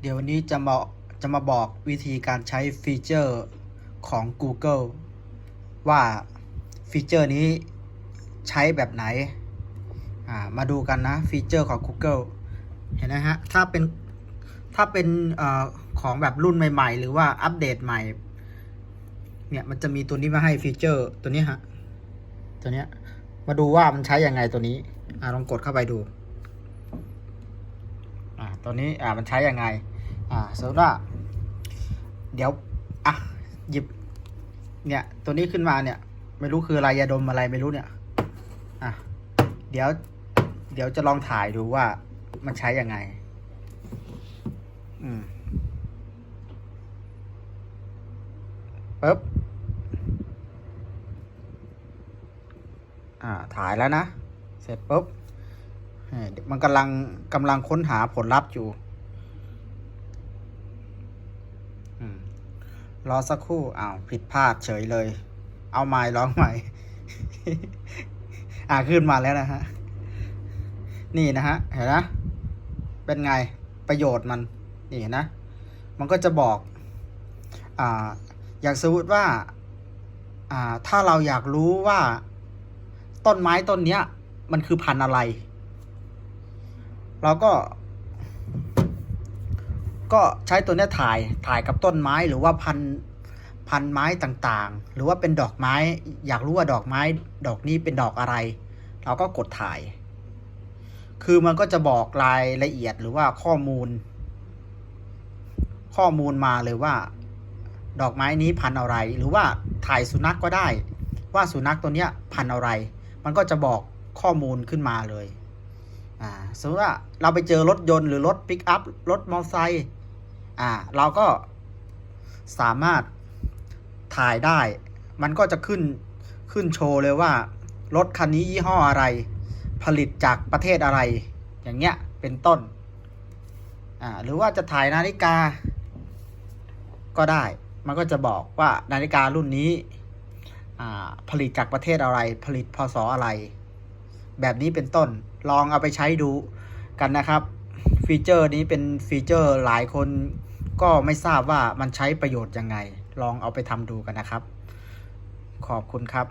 เดี๋ยววันนี้จะมาจะมาบอกวิธีการใช้ฟีเจอร์ของ Google ว่าฟีเจอร์นี้ใช้แบบไหน มาดูกันนะฟีเจอร์ของ Google เห็นไหมฮะ ถ้าเป็นถ้าเป็นเอ่อของแบบรุ่นใหม่ๆ หรือว่าอัปเดตใหม่ เนี่ยมันจะมีตัวนี้มาให้ฟีเจอร์ตัวนี้ฮะ ตัวเนี้ยมาดูว่ามันใช้ยังไงตัวนี้อ่าลองกดเข้าไปดู อ่าตัวนี้อ่ามันใช้ยังไง อ่าสมมติว่า เดี๋ยว อะ หยิบ เนี่ย ตัวนี้ขึ้นมาเนี่ย ไม่รู้คืออะไรยาดมอะไรไม่รู้เนี่ย อะ เดี๋ยว เดี๋ยวจะลองถ่ายดูว่ามันใช้ยังไง อืมปึ๊บ อ่า ถ่ายแล้วนะ เสร็จปุ๊บมันกำลังกำลังค้นหาผลลัพธ์อยู่ อืม รอสักครู่อ้าวผิดพลาดเฉยเลย เอาใหม่ร้องใหม่ อ่าขึ้นมาแล้วนะฮะ นี่นะฮะ เห็นนะ เป็นไงประโยชน์มัน นี่เห็นนะ มันก็จะบอก อ่า อย่างสมมติว่า อ่า ถ้าเราอยากรู้ว่า ต้นไม้ต้นเนี้ย มันคือพันธุ์อะไร เราก็ ก็ใช้ตัวนี้ถ่ายถ่ายกับต้นไม้หรือว่าพันพันไม้ต่างๆ หรือว่าเป็นดอกไม้ อยากรู้ว่าดอกไม้ ดอกนี้เป็นดอกอะไร เราก็กดถ่าย คือมันก็จะบอกรายละเอียดหรือว่าข้อมูล ข้อมูลมาเลยว่า ดอกไม้นี้พันอะไร หรือว่าถ่ายสุนัขกก็ได้ ว่าสุนัขตัวเนี้ยพันอะไร มันก็จะบอกข้อมูลขึ้นมาเลย อ่า สมมติว่าเราไปเจอรถยนต์หรือรถปิกอัพ รถมอเตอร์ไซค์ อ่าเราก็สามารถถ่ายได้ มันก็จะขึ้นขึ้นโชว์เลยว่า รถคันนี้ยี่ห้ออะไร ผลิตจากประเทศอะไร อย่างเงี้ยเป็นต้น อ่าหรือว่าจะถ่ายนาฬิกา ก็ได้ มันก็จะบอกว่านาฬิการุ่นนี้อ่าผลิตจากประเทศอะไร ผลิตพศอะไร แบบนี้เป็นต้น ลองเอาไปใช้ดูกันนะครับ ฟีเจอร์นี้เป็นฟีเจอร์หลายคน ก็ไม่ทราบว่ามันใช้ประโยชน์ยังไง ลองเอาไปทำดูกันนะครับ ขอบคุณครับ